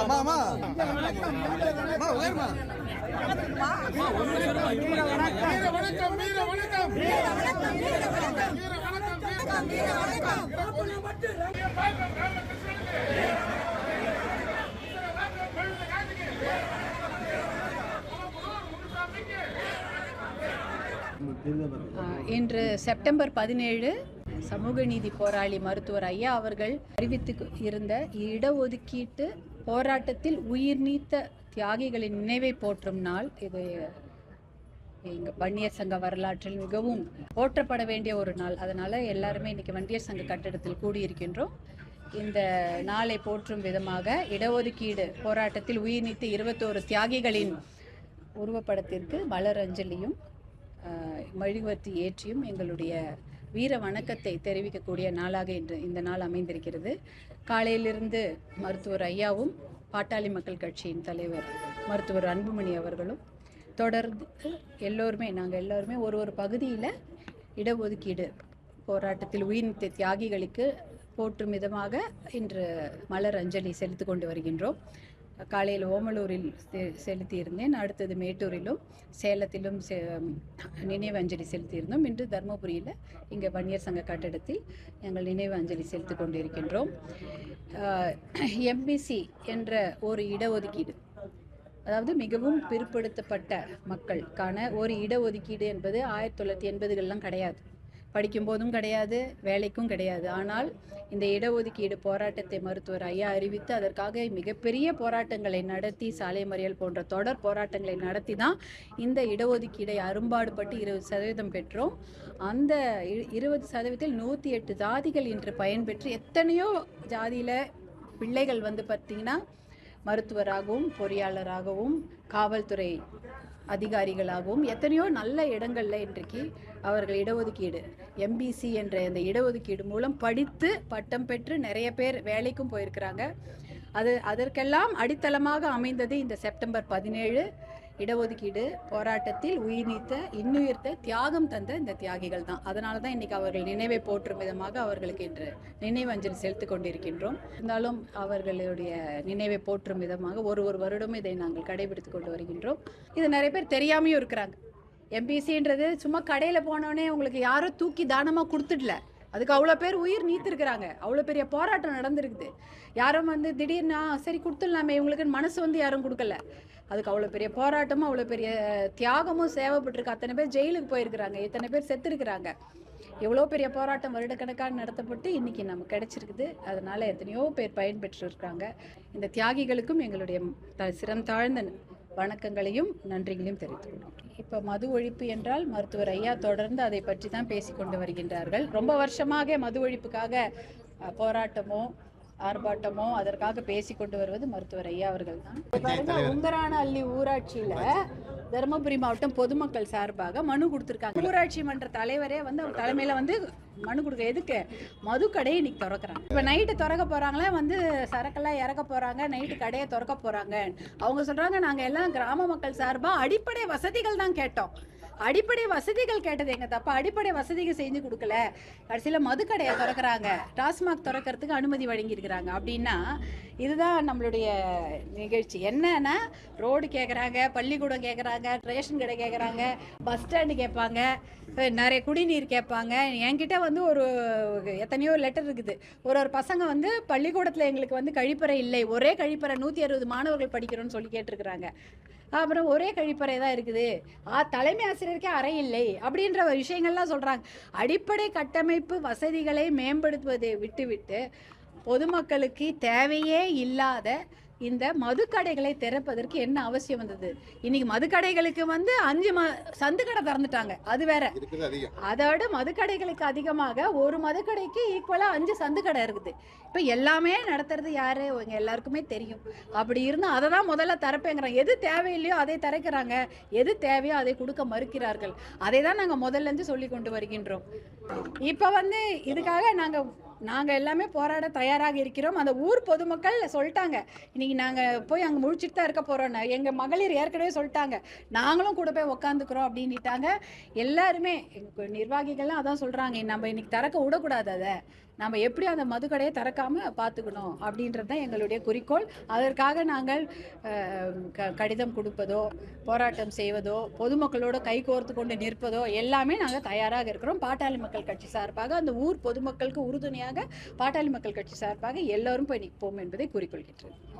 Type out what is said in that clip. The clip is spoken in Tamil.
அம்மா அம்மா உயர்மா ஆஹ் இன்று செப்டம்பர் பதினேழு சமூக நீதி போராளி மருத்துவர் ஐயா அவர்கள் அறிவித்து இருந்த இடஒதுக்கீட்டு போராட்டத்தில் உயிர் நீத்த தியாகிகளின் நினைவை போற்றும் நாள். இது எங்கள் வன்னியர் சங்க வரலாற்றில் மிகவும் போற்றப்பட வேண்டிய ஒரு நாள். அதனால் எல்லாருமே இன்னைக்கு வன்னியர் சங்க கட்டிடத்தில் கூடியிருக்கின்றோம். இந்த நாளை போற்றும் விதமாக இடஒதுக்கீடு போராட்டத்தில் உயிர் நீத்த இருபத்தோரு தியாகிகளின் உருவப்படத்திற்கு மலர் அஞ்சலியும் ஆஹ், மெழுகுவர்த்தி ஏற்றியும் எங்களுடைய வீர வணக்கத்தை தெரிவிக்கக்கூடிய நாளாக இன்று இந்த நாள் அமைந்திருக்கிறது. காலையிலிருந்து மருத்துவர் ஐயாவும் பாட்டாளி மக்கள் கட்சியின் தலைவர் மருத்துவர் அன்புமணி அவர்களும் தொடர்ந்து எல்லோருமே நாங்கள் எல்லோருமே ஒரு ஒரு பகுதியில் இடஒதுக்கீடு போராட்டத்தில் உயிர்நீத்த தியாகிகளுக்கு போற்றும் விதமாக இன்று மலர் அஞ்சலி செலுத்திக் கொண்டு வருகின்றோம். காலையில் ஓமலூரில் செ- செலுத்தியிருந்தேன். அடுத்தது மேட்டூரிலும் சேலத்திலும் செ- நினைவு அஞ்சலி செலுத்தியிருந்தோம். இன்று தருமபுரியில் இங்கே வன்னியர் சங்க கட்டடத்தில் எங்கள் நினைவு அஞ்சலி கொண்டிருக்கின்றோம். எம்பிசி என்ற ஒரு இடஒதுக்கீடு அதாவது மிகவும் பிற்படுத்தப்பட்ட மக்களுக்கான ஒரு இடஒதுக்கீடு என்பது ஆயிரத்தி தொள்ளாயிரத்தி எண்பதுகள்லாம் கிடையாது. படிக்கும்போதும் கிடையாது வேலைக்கும் கிடையாது. ஆனால் இந்த இடஒதுக்கீடு போராட்டத்தை மருத்துவர் ஐயா அறிவித்து அதற்காக மிகப்பெரிய போராட்டங்களை நடத்தி சாலை மறியல் போன்ற தொடர் போராட்டங்களை நடத்தி தான் இந்த இடஒதுக்கீடை அரும்பாடுபட்டு இருபது சதவீதம் பெற்றோம். அந்த இருபது சதவீதத்தில் நூற்றி எட்டு ஜாதிகள் இன்று பயன்பெற்று எத்தனையோ ஜாதியில் பிள்ளைகள் வந்து பார்த்திங்கன்னா மருத்துவராகவும் பொறியாளராகவும் காவல்துறை அதிகாரிகளாகவும் எத்தனையோ நல்ல இடங்கள்ல இன்றைக்கு அவர்கள் இடஒதுக்கீடு எம்பிசி என்ற இந்த இடஒதுக்கீடு மூலம் படித்து பட்டம் பெற்று நிறைய பேர் வேலைக்கும் போயிருக்கிறாங்க. அது அதற்கெல்லாம் அடித்தளமாக அமைந்தது இந்த செப்டம்பர் பதினேழு. இடஒதுக்கீடு போராட்டத்தில் உயிர் நீத்த இன்னுயிர்த்த தியாகம் தந்த இந்த தியாகிகள் தான். அதனால தான் இன்னைக்கு அவர்கள் நினைவை போற்றும் விதமாக அவர்களுக்கு இன்று நினைவஞ்சலி செலுத்து கொண்டிருக்கின்றோம். இருந்தாலும் அவர்களுடைய நினைவை போற்றும் விதமாக ஒரு ஒரு வருடமும் இதை நாங்கள் கடைபிடித்து கொண்டு வருகின்றோம். இது நிறைய பேர் தெரியாமையும் இருக்கிறாங்க. எம்பிசின்றது சும்மா கடையில் போனோடனே உங்களுக்கு யாரும் தூக்கி தானமாக கொடுத்துடல. அதுக்கு அவ்வளோ பேர் உயிர் நீத்திருக்கிறாங்க. அவ்வளோ பெரிய போராட்டம் நடந்திருக்குது. யாரும் வந்து திடீர்னா சரி கொடுத்துடலாமே இவங்களுக்குன்னு மனசு வந்து யாரும் கொடுக்கல. அதுக்கு அவ்வளோ பெரிய போராட்டமும் அவ்வளோ பெரிய தியாகமும் சேவைப்பட்டிருக்கு. அத்தனை பேர் ஜெயிலுக்கு போயிருக்கிறாங்க. இத்தனை பேர் செத்துருக்குறாங்க. எவ்வளோ பெரிய போராட்டம் வருடக்கணக்காக நடத்தப்பட்டு இன்றைக்கி நமக்கு கிடைச்சிருக்குது. அதனால் எத்தனையோ பேர் பயன்பெற்று இருக்காங்க இந்த தியாகிகளுக்கும் எங்களுடைய த- சிரம் தாழ்ந்த வணக்கங்களையும் நன்றிகளையும் தெரிவித்துக் இப்போ மது ஒழிப்பு என்றால் மருத்துவர் ஐயா தொடர்ந்து அதை பற்றி தான் பேசிக்கொண்டு வருகின்றார்கள். ரொம்ப வருஷமாக மது ஒழிப்புக்காக போராட்டமோ ஆர்ப்பாட்டமோ அதற்காக பேசிக்கொண்டு வருவது மருத்துவர் ஐயா அவர்கள் தான் உங்கரான அள்ளி ஊராட்சியில தருமபுரி மாவட்டம் பொதுமக்கள் சார்பாக மனு கொடுத்துருக்காங்க. ஊராட்சி மன்ற தலைவரே வந்து அவர் தலைமையில வந்து மனு கொடுக்க எதுக்கு? மது கடையை இன்னைக்கு திறக்கிறாங்க. இப்போ நைட்டு திறக்க போறாங்களே? வந்து சரக்கெல்லாம் இறக்க போறாங்க நைட்டு கடையை திறக்க போறாங்க. அவங்க சொல்றாங்க நாங்க எல்லாம் கிராம மக்கள் சார்பா அடிப்படை வசதிகள் தான் கேட்டோம். அடிப்படை வசதிகள் கேட்டது எங்க தப்பா? அடிப்படை வசதிகள் செஞ்சு கொடுக்கல. கடைசியில் மது கடையை டாஸ்மாக் திறக்கறதுக்கு அனுமதி வழங்கியிருக்கிறாங்க. அப்படின்னா இதுதான் நம்மளுடைய நிகழ்ச்சி. என்னன்னா ரோடு கேட்குறாங்க பள்ளிக்கூடம் கேட்குறாங்க ரேஷன் கடை கேட்குறாங்க பஸ் ஸ்டாண்டு கேட்பாங்க நிறைய குடிநீர் கேட்பாங்க. என்கிட்ட வந்து ஒரு எத்தனையோ லெட்டர் இருக்குது. ஒரு ஒரு பசங்க வந்து பள்ளிக்கூடத்தில் எங்களுக்கு வந்து கழிப்பறை இல்லை. ஒரே கழிப்பறை நூற்றி அறுபது மாணவர்கள் படிக்கிறோன்னு சொல்லி கேட்டிருக்கிறாங்க. அப்புறம் ஒரே கழிப்பறை தான் இருக்குது. ஆ தலைமை ஆசிரியருக்கே அறை இல்லை. அப்படின்ற ஒரு விஷயங்கள்லாம் சொல்கிறாங்க அடிப்படை கட்டமைப்பு வசதிகளை மேம்படுத்துவதை விட்டுவிட்டு பொதுமக்களுக்கு தேவையே இல்லாத இந்த மதுக்கடைகளை திறப்பதற்கு என்ன அவசியம் வந்தது? இன்னைக்கு மதுக்கடைகளுக்கு வந்து அஞ்சு ம சந்து கடை திறந்துட்டாங்க. அது வேற. அதோட மதுக்கடைகளுக்கு அதிகமாக ஒரு மதுக்கடைக்கு ஈக்குவலாக அஞ்சு சந்து கடை இருக்குது. இப்போ எல்லாமே நடத்துறது யாரு? உங்க எல்லாருக்குமே தெரியும். அப்படி இருந்தால் அதை தான் முதல்ல திறப்பேங்கிறாங்க. எது தேவையில்லையோ அதை திறக்கிறாங்க. எது தேவையோ அதை கொடுக்க மறுக்கிறார்கள். அதை தான் நாங்கள் முதல்ல இருந்து சொல்லி கொண்டு வருகின்றோம். இப்போ வந்து இதுக்காக நாங்கள் நாங்கள் எல்லாமே போராட தயாராக இருக்கிறோம். அந்த ஊர் பொதுமக்கள் சொல்லிட்டாங்க. இன்னைக்கு நாங்கள் போய் அங்கே முழிச்சிட்டு தான் இருக்க போகிறோன்னு எங்கள் மகளிர் ஏற்கனவே சொல்லிட்டாங்க. நாங்களும் கூட போய் உக்காந்துக்கிறோம் அப்படின்ட்டாங்க எல்லாருமே நிர்வாகிகள்லாம் அதான் சொல்கிறாங்க நம்ம இன்னைக்கு திறக்க விடக்கூடாது அதை. நம்ம எப்படி அந்த மதுக்கடையை திறக்காமல் பார்த்துக்கணும் அப்படின்றது தான் எங்களுடைய குறிக்கோள். அதற்காக நாங்கள் க- கடிதம் கொடுப்பதோ போராட்டம் செய்வதோ பொதுமக்களோட கைகோர்த்து கொண்டு நிற்பதோ எல்லாமே நாங்கள் தயாராக இருக்கிறோம். பாட்டாளி மக்கள் கட்சி சார்பாக அந்த ஊர் பொதுமக்களுக்கு உறுதுணையாக பாட்டாளி மக்கள் கட்சி சார்பாக எல்லோரும் போய் நிற்போம் என்பதை கூறிக்கொள்கின்றேன்